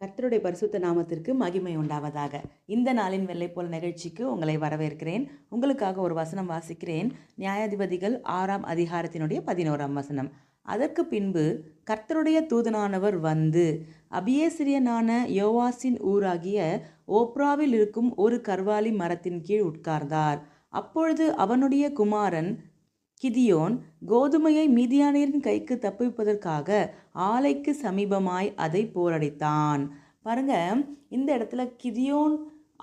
கர்த்தருடைய பரிசுத்த நாமத்திற்கு மகிமை உண்டாவதாக. இந்த நாளின் வெள்ளைப்போல் நிகழ்ச்சிக்கு உங்களை வரவேற்கிறேன். உங்களுக்காக ஒரு வசனம் வாசிக்கிறேன். நியாயாதிபதிகள் ஆறாம் அதிகாரத்தினுடைய பதினோராம் வசனம். அதற்கு பின்பு கர்த்தருடைய தூதனானவர் வந்து அபியேசிரியனான யோவாசின் ஊராகிய ஓப்ராவில் இருக்கும் ஒரு கர்வாலி மரத்தின் கீழ் உட்கார்ந்தார். அப்பொழுது அவனுடைய குமாரன் கிதியோன் கோதுமையை மீதியானியரின் கைக்கு தப்புவிப்பதற்காக ஆலைக்கு சமீபமாய் அதை போரடித்தான். பாருங்க இந்த இடத்துல கிதியோன்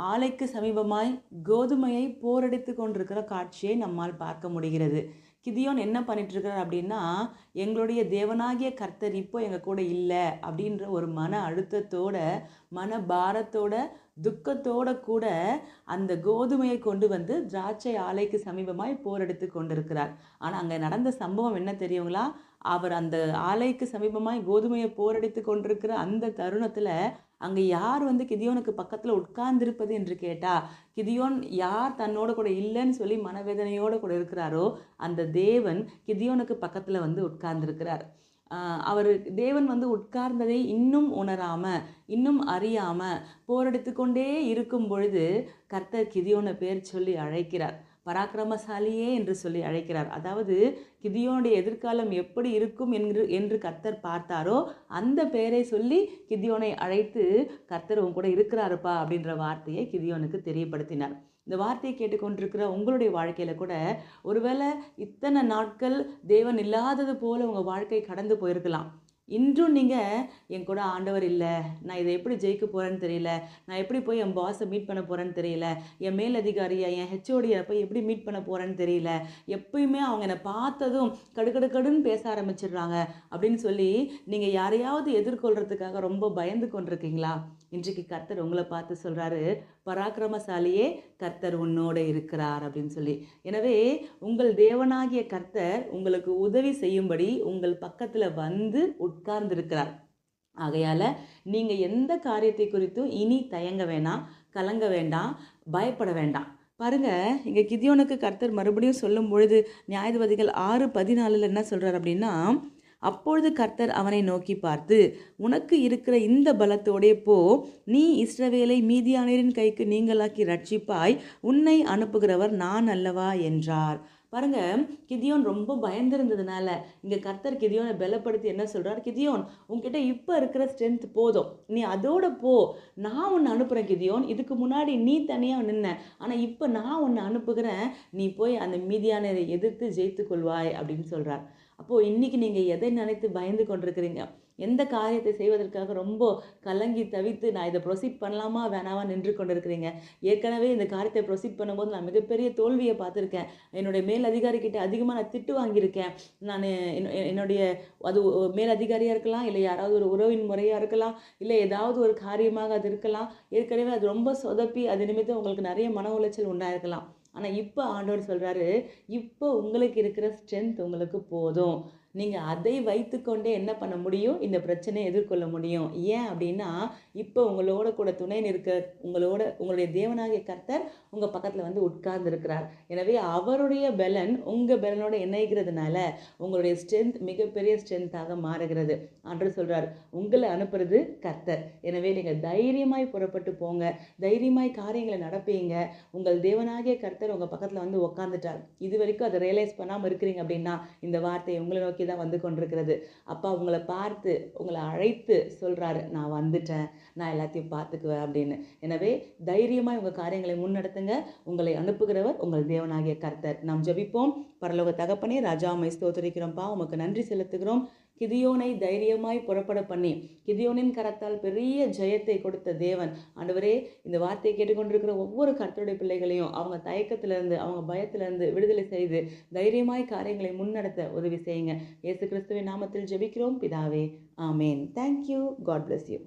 ஆலைக்கு சமீபமாய் கோதுமையை போரடித்து கொண்டிருக்கிற காட்சியை நம்மால் பார்க்க முடிகிறது. கிதியோன் என்ன பண்ணிட்டு இருக்கிறார் அப்படின்னா எங்களுடைய தேவனாகிய கர்த்தர் இப்போ எங்கள் கூட இல்லை அப்படின்ற ஒரு மன அழுத்தத்தோட மன பாரத்தோட துக்கத்தோட கூட அந்த கோதுமையை கொண்டு வந்து திராட்சை ஆலைக்கு சமீபமாய் போரெடுத்து கொண்டிருக்கிறார். ஆனால் அங்கே நடந்த சம்பவம் என்ன தெரியுங்களா? அவர் அந்த ஆலைக்கு சமீபமாய் கோதுமையை போரடித்து கொண்டிருக்கிற அந்த தருணத்தில் அங்கே யார் வந்து கிதியோனுக்கு பக்கத்தில் உட்கார்ந்திருப்பது என்று கேட்டா கிதியோன் யார் தன்னோட கூட இல்லைன்னு சொல்லி மனவேதனையோடு கூட இருக்கிறாரோ அந்த தேவன் கிதியோனுக்கு பக்கத்தில் வந்து உட்கார்ந்திருக்கிறார். அவர் தேவன் வந்து உட்கார்ந்ததை இன்னும் உணராம இன்னும் அறியாம போரெடுத்து கொண்டே இருக்கும் பொழுது கர்த்தர் கிதியோனை பேர் சொல்லி அழைக்கிறார். பராக்கிரமசாலியே என்று சொல்லி அழைக்கிறார். அதாவது கிதியோனுடைய எதிர்காலம் எப்படி இருக்கும் என்று என்று கர்த்தர் பார்த்தாரோ அந்த பெயரை சொல்லி கிதியோனை அழைத்து கர்த்தர் உன் கூட இருக்கிறாருப்பா அப்படின்ற வார்த்தையை கிதியோனுக்கு தெரியப்படுத்தினார். இந்த வார்த்தையை கேட்டுக்கொண்டிருக்கிற உங்களுடைய வாழ்க்கையில் கூட ஒருவேளை இத்தனை நாட்கள் தேவன் இல்லாதது போல உங்கள் வாழ்க்கை கடந்து போயிருக்கலாம். இன்றும் நீங்கள் என் கூட ஆண்டவர் இல்லை. நான் இதை எப்படி ஜெயிக்க போகிறேன்னு தெரியல. நான் எப்படி போய் என் பாஸை மீட் பண்ண போகிறேன்னு தெரியல. என் மேல் அதிகாரியை என் ஹெச்ஓடியை போய் எப்படி மீட் பண்ண போகிறேன்னு தெரியல. எப்பயுமே அவங்க என்னை பார்த்ததும் கடுக்கடுக்கடுன்னு பேச ஆரம்பிச்சிடுறாங்க அப்படின்னு சொல்லி நீங்கள் யாரையாவது எதிர்கொள்கிறதுக்காக ரொம்ப பயந்து கொண்டிருக்கீங்களா? இன்றைக்கு கர்த்தர் உங்களை பார்த்து சொல்கிறாரு பராக்கிரமசாலியே கர்த்தர் உன்னோட இருக்கிறார் அப்படின்னு சொல்லி. எனவே உங்கள் தேவனாகிய கர்த்தர் உங்களுக்கு உதவி செய்யும்படி உங்கள் பக்கத்தில் வந்து உட்கார்ந்திருக்கிறார். ஆகையால் நீங்கள் எந்த காரியத்தை குறித்தும் இனி தயங்க வேண்டாம் கலங்க வேண்டாம் பயப்பட வேண்டாம். பாருங்க இங்கே கிதியோனுக்கு கர்த்தர் மறுபடியும் சொல்லும் பொழுது நியாயாதிபதிகள் ஆறு பதினாலில் என்ன சொல்கிறார் அப்படின்னா அப்பொழுது கர்த்தர் அவனை நோக்கி பார்த்து உனக்கு இருக்கிற இந்த பலத்தோடே போ நீ இஸ்ரவேலை மீதியானரின் கைக்கு நீங்களாக்கி ரட்சிப்பாய் உன்னை அனுப்புகிறவர் நான் அல்லவா? என்றார். பாருங்க கிதியோன் ரொம்ப பயந்திருந்ததுனால இங்கே கர்த்தர் கிதியோனை பலப்படுத்தி என்ன சொல்கிறார் கிதியோன் உங்ககிட்ட இப்போ இருக்கிற ஸ்ட்ரென்த் போதும். நீ அதோட போ. நான் உன்னை அனுப்புகிறேன் கிதியோன். இதுக்கு முன்னாடி நீ தனியாக நின்ன. ஆனால் இப்போ நான் உன்னை அனுப்புகிறேன். நீ போய் அந்த மீதியானதை எதிர்த்து ஜெயித்து கொள்வாய் அப்படின்னு சொல்கிறார் அப்போது இன்றைக்கி நீங்கள் எதை நினைத்து பயந்து கொண்டிருக்கிறீங்க? எந்த காரியத்தை செய்வதற்காக ரொம்ப கலங்கி தவித்து நான் இதை ப்ரொசீட் பண்ணலாமா வேணாமா நின்று கொண்டிருக்கிறீங்க? ஏற்கனவே இந்த காரியத்தை ப்ரொசீட் பண்ணும்போது நான் மிகப்பெரிய தோல்வியை பார்த்துருக்கேன். என்னுடைய மேல் அதிகாரிக்கிட்ட அதிகமாக நான் திட்டு வாங்கியிருக்கேன். நான் என்னுடைய அது மேல் அதிகாரியாக இருக்கலாம் இல்லை யாராவது ஒரு உறவின் முறையாக இருக்கலாம் இல்லை ஏதாவது ஒரு காரியமாக அது இருக்கலாம். ஏற்கனவே அது ரொம்ப சொதப்பி அது நிமித்தம் உங்களுக்கு நிறைய மன உளைச்சல் உண்டாயிருக்கலாம். ஆனால் இப்போ ஆண்டவர் சொல்கிறாரு இப்போ உங்களுக்கு இருக்கிற ஸ்ட்ரென்த் உங்களுக்கு போதும். நீங்கள் அதை வைத்துக்கொண்டே என்ன பண்ண முடியும்? இந்த பிரச்சனையை எதிர்கொள்ள முடியும். ஏன் அப்படின்னா இப்போ உங்களோட கூட துணை நிற்க உங்களோட உங்களுடைய தேவனாகிய கர்த்தர் உங்கள் பக்கத்தில் வந்து உட்கார்ந்துருக்கிறார். எனவே அவருடைய பலன் உங்கள் பலனோட இணைகிறதுனால உங்களுடைய ஸ்ட்ரென்த் மிகப்பெரிய ஸ்ட்ரென்த்தாக மாறுகிறது. அன்று சொல்கிறார் உங்களை அனுப்புறது கர்த்தர். எனவே நீங்கள் தைரியமாய் புறப்பட்டு போங்க. தைரியமாய் காரியங்களை நடப்பீங்க. உங்கள் தேவனாகிய கர்த்தர் உங்கள் பக்கத்தில் வந்து உட்காந்துட்டார் இது வரைக்கும் அதை ரியலைஸ் பண்ணாமல் இருக்கிறீங்க அப்படின்னா இந்த வார்த்தையை உங்களை நோக்கி நோக்கி தான் வந்து கொண்டிருக்கிறது. அப்பா உங்களை பார்த்து உங்களை அழைத்து சொல்கிறாரு நான் வந்துட்டேன். நான் எல்லாத்தையும் பார்த்துக்குவேன் அப்படின்னு. எனவே தைரியமாக உங்கள் காரியங்களை முன்னெடுத்துங்க. உங்களை அனுப்புகிறவர் உங்கள் தேவனாகிய கர்த்தர். நாம் ஜபிப்போம். பரலோக தகப்பனே ராஜாமை ஸ்தோத்தரிக்கிறோம்ப்பா உமக்கு நன்றி செலுத்துகிறோம். கிதியோனை தைரியமாய் புறப்பட பண்ணி கிதியோனின் கரத்தால் பெரிய ஜெயத்தை கொடுத்த தேவன். ஆண்டவரே இந்த வார்த்தையை கேட்டுக்கொண்டிருக்கிற ஒவ்வொரு கர்த்தருடைய பிள்ளைகளையும் அவங்க தயக்கத்திலிருந்து அவங்க பயத்திலிருந்து விடுதலை செய்து தைரியமாய் காரியங்களை முன்னெடுத்த உதவி செய்யுங்க. இயேசு கிறிஸ்துவின் நாமத்தில் ஜெபிக்கிறோம். பிதாவே ஆமேன். Thank you God bless you